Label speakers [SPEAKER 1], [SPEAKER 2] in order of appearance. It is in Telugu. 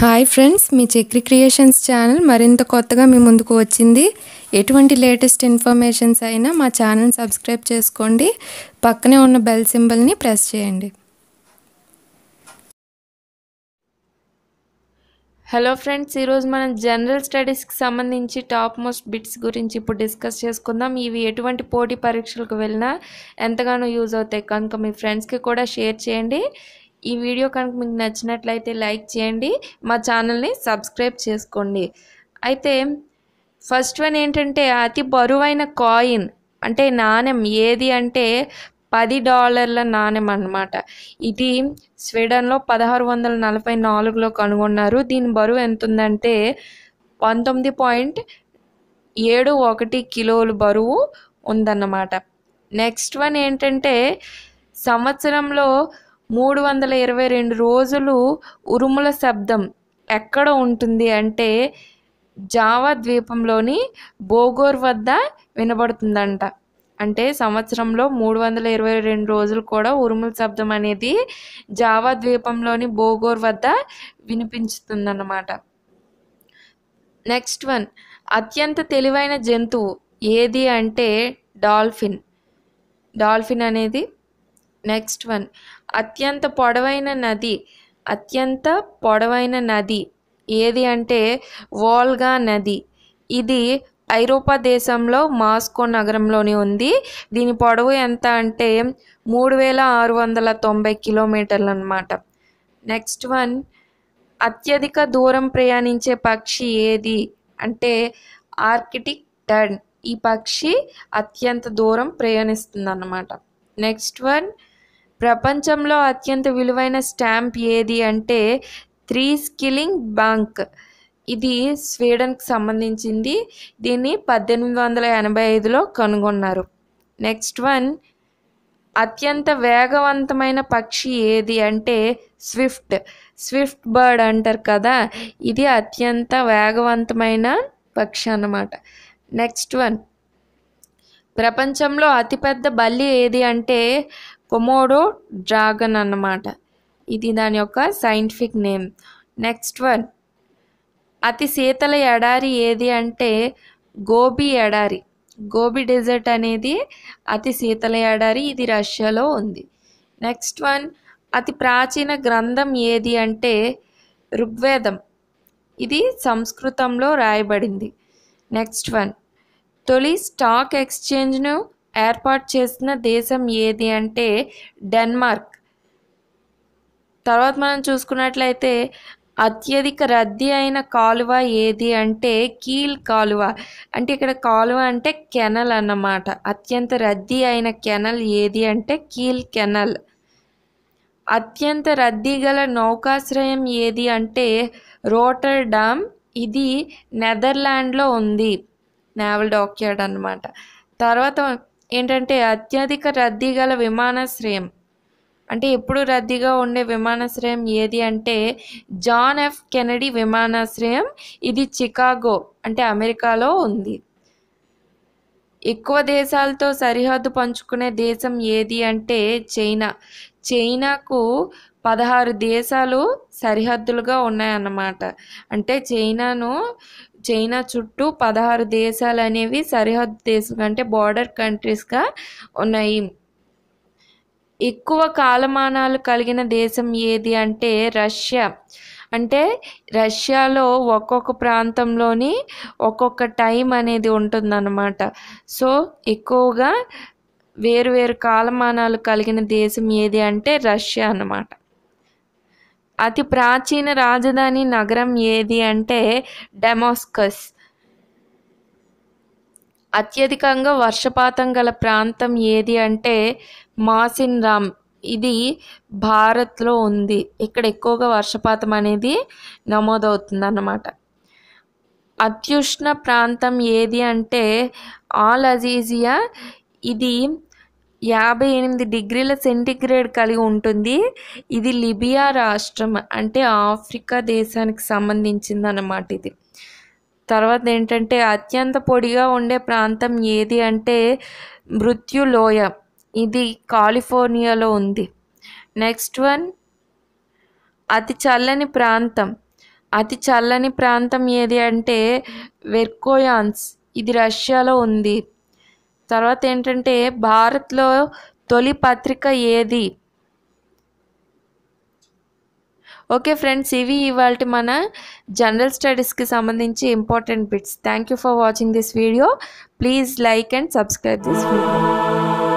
[SPEAKER 1] హాయ్ ఫ్రెండ్స్ మీ చక్రి క్రియేషన్స్ ఛానల్ మరింత కొత్తగా మీ ముందుకు వచ్చింది. ఎటువంటి లేటెస్ట్ ఇన్ఫర్మేషన్స్ అయినా మా ఛానల్ సబ్స్క్రైబ్ చేసుకోండి. పక్కనే ఉన్న బెల్ సింబల్ని ప్రెస్ చేయండి.
[SPEAKER 2] హలో ఫ్రెండ్స్ ఈరోజు మనం జనరల్ స్టడీస్కి సంబంధించి టాప్ మోస్ట్ బిట్స్ గురించి ఇప్పుడు డిస్కస్ చేసుకుందాం. ఇవి ఎటువంటి పోటీ పరీక్షలకు వెళ్ళినా ఎంతగానో యూజ్ అవుతాయి. కనుక మీ ఫ్రెండ్స్కి కూడా షేర్ చేయండి. ఈ వీడియో కనుక మీకు నచ్చినట్లయితే లైక్ చేయండి మా ఛానల్ని సబ్స్క్రైబ్ చేసుకోండి. అయితే ఫస్ట్ వన్ ఏంటంటే అతి బరువైన కాయిన్ అంటే నాణెం ఏది అంటే పది డాలర్ల నాణెం అన్నమాట. ఇది స్వీడన్లో పదహారు వందల నలభై నాలుగులో కనుగొన్నారు. దీని బరువు ఎంత ఉందంటే పంతొమ్మిది పాయింట్ ఏడు ఒకటి కిలోలు బరువు ఉందన్నమాట. నెక్స్ట్ వన్ ఏంటంటే సంవత్సరంలో మూడు వందల ఇరవై రెండు రోజులు ఉరుముల శబ్దం ఎక్కడ ఉంటుంది అంటే జావా ద్వీపంలోని బోగోర్ వద్ద వినబడుతుందంట. అంటే సంవత్సరంలో మూడు వందల ఇరవై రెండు రోజులు కూడా ఉరుముల శబ్దం అనేది జావా ద్వీపంలోని బోగోర్ వద్ద వినిపించుతుందన్నమాట. Next one. అత్యంత తెలివైన జంతువు ఏది అంటే డాల్ఫిన్. డాల్ఫిన్ అనేది నెక్స్ట్ వన్ అత్యంత పొడవైన నది అత్యంత పొడవైన నది ఏది అంటే వోల్గా నది. ఇది ఐరోపా దేశంలో మాస్కో నగరంలోని ఉంది. దీని పొడవు ఎంత అంటే మూడు వేల ఆరు వందల తొంభై కిలోమీటర్లు అనమాట నెక్స్ట్ వన్ అత్యధిక దూరం ప్రయాణించే పక్షి ఏది అంటే ఆర్కిటిక్ టర్న్. ఈ పక్షి అత్యంత దూరం ప్రయాణిస్తుంది అన్నమాట నెక్స్ట్ వన్ ప్రపంచంలో అత్యంత విలువైన స్టాంప్ ఏది అంటే త్రీ స్కిలింగ్ బ్యాంక్ ఇది స్వీడన్కి సంబంధించింది. దీన్ని పద్దెనిమిది వందల ఎనభై ఐదులో కనుగొన్నారు. నెక్స్ట్ వన్ అత్యంత వేగవంతమైన పక్షి ఏది అంటే స్విఫ్ట్. స్విఫ్ట్ బర్డ్ అంటారు కదా ఇది అత్యంత వేగవంతమైన పక్షి అన్నమాట. నెక్స్ట్ వన్ ప్రపంచంలో అతిపెద్ద బల్లి ఏది అంటే కొమోడో డ్రాగన్ అన్నమాట. ఇది దాని యొక్క సైంటిఫిక్ నేమ్. Next one. అతి శీతల ఎడారి ఏది అంటే గోబీ ఎడారి. గోబీ డెజర్ట్ అనేది అతి శీతల ఎడారి ఇది రష్యాలో ఉంది. Next one. అతి ప్రాచీన గ్రంథం ఏది అంటే ఋగ్వేదం. ఇది సంస్కృతంలో రాయబడింది. Next one. తొలి స్టాక్ ఎక్స్చేంజ్ను ఏర్పాటు చేసిన దేశం ఏది అంటే డెన్మార్క్. తర్వాత మనం చూసుకున్నట్లయితే అత్యధిక రద్దీ అయిన కాలువ ఏది అంటే కీల్ కాలువ. అంటే ఇక్కడ కాలువ అంటే కెనల్ అన్నమాట. అత్యంత రద్దీ అయిన కెనల్ ఏది అంటే కీల్ కెనల్. అత్యంత రద్దీ గల నౌకాశ్రయం ఏది అంటే రోటర్ డామ్. ఇది నెదర్లాండ్లో ఉంది. నేవల్ డాక్యార్డ్ అనమాట తర్వాత ఏంటంటే అత్యధిక రద్దీ గల విమానాశ్రయం. అంటే ఎప్పుడు రద్దీగా ఉండే విమానాశ్రయం ఏది అంటే జాన్ ఎఫ్ కెనడీ విమానాశ్రయం. ఇది చికాగో అంటే అమెరికాలో ఉంది. ఎక్కువ దేశాలతో సరిహద్దు పంచుకునే దేశం ఏది అంటే చైనా. చైనాకు పదహారు దేశాలు సరిహద్దులుగా ఉన్నాయన్నమాట. అంటే చైనాను చైనా చుట్టూ పదహారు దేశాలు అనేవి సరిహద్దు దేశం అంటే బార్డర్ కంట్రీస్గా ఉన్నాయి. ఎక్కువ కాలమానాలు కలిగిన దేశం ఏది అంటే రష్యా. అంటే రష్యాలో ఒక్కొక్క ప్రాంతంలోని ఒక్కొక్క టైం అనేది ఉంటుందన్నమాట. సో ఎక్కువగా వేరు వేరు కాలమానాలు కలిగిన దేశం ఏది అంటే రష్యా అన్నమాట. అతి ప్రాచీన రాజధాని నగరం ఏది అంటే డెమోస్కస్. అత్యధికంగా వర్షపాతం గల ప్రాంతం ఏది అంటే మాసిన్ రామ్ ఇది భారత్లో ఉంది. ఇక్కడ ఎక్కువగా వర్షపాతం అనేది నమోదవుతుంది అన్నమాట అత్యుష్ణ ప్రాంతం ఏది అంటే ఆల్ అజీజియా. ఇది యాభై ఎనిమిది డిగ్రీల సెంటిగ్రేడ్ కలిగి ఉంటుంది. ఇది లిబియా రాష్ట్రం అంటే ఆఫ్రికా దేశానికి సంబంధించింది అన్నమాట ఇది. తర్వాత ఏంటంటే అత్యంత పొడిగా ఉండే ప్రాంతం ఏది అంటే మృత్యులోయ. ఇది కాలిఫోర్నియాలో ఉంది. నెక్స్ట్ వన్ అతి చల్లని ప్రాంతం. అతి చల్లని ప్రాంతం ఏది అంటే వెర్కోయాన్స్. ఇది రష్యాలో ఉంది. తర్వాత ఏంటంటే భారత్లో తొలి పత్రిక ఏది? ఓకే ఫ్రెండ్స్ ఇవి ఇవాళ మన జనరల్ స్టడీస్కి సంబంధించి important bits. Thank you for watching this video. Please like and subscribe this video.